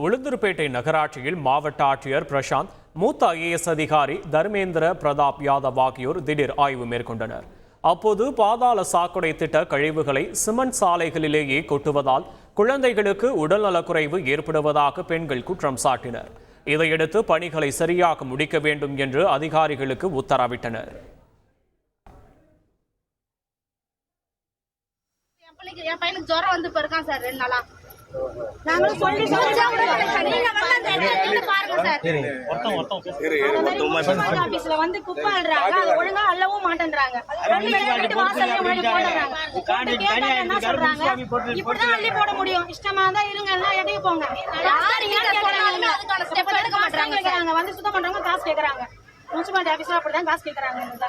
உளுந்தூர்பேட்டை நகராட்சியில் மாவட்ட ஆட்சியர் பிரசாந்த் மூத்த ஐஏஎஸ் அதிகாரி தர்மேந்திர பிரதாப் யாதவ் ஆகியோர் திடீர் ஆய்வு மேற்கொண்டனர். அப்போது பாதாள சாக்கடை திட்ட கழிவுகளை சிமெண்ட் சாலைகளிலேயே கொட்டுவதால் குழந்தைகளுக்கு உடல்நலக்குறைவு ஏற்படுவதாக பெண்கள் குற்றம் சாட்டினர். இதையடுத்து பணிகளை சரியாக முடிக்க வேண்டும் என்று அதிகாரிகளுக்கு உத்தரவிட்டனர். என் பையனுக்கு ஜுரம் வந்து இருக்கான் சார் ரெண்டு நாளா. நாங்களும் சொல்லி ஆபீஸ்ல வந்து குப்பை அள்ளுறாங்க அதை ஒழுங்கா அள்ளவும் மாட்டேன்றாங்க. சொல்றாங்க? இப்படிதான் அள்ளி போட முடியும். இஷ்டமா தான் இருங்க எல்லாம் எதையும் போங்க. யார் இங்க போனாலுமே அதுக்கான ஸ்டெப் எடுக்க மாட்டாங்க கேக்குறாங்க. வந்து சுத்தம் பண்றவங்க காசு கேக்குறாங்க. முனிசிபாலிட்டி ஆபீஸ்ல அப்படிதான் காசு கேக்குறாங்க. எங்கள்ட்ட.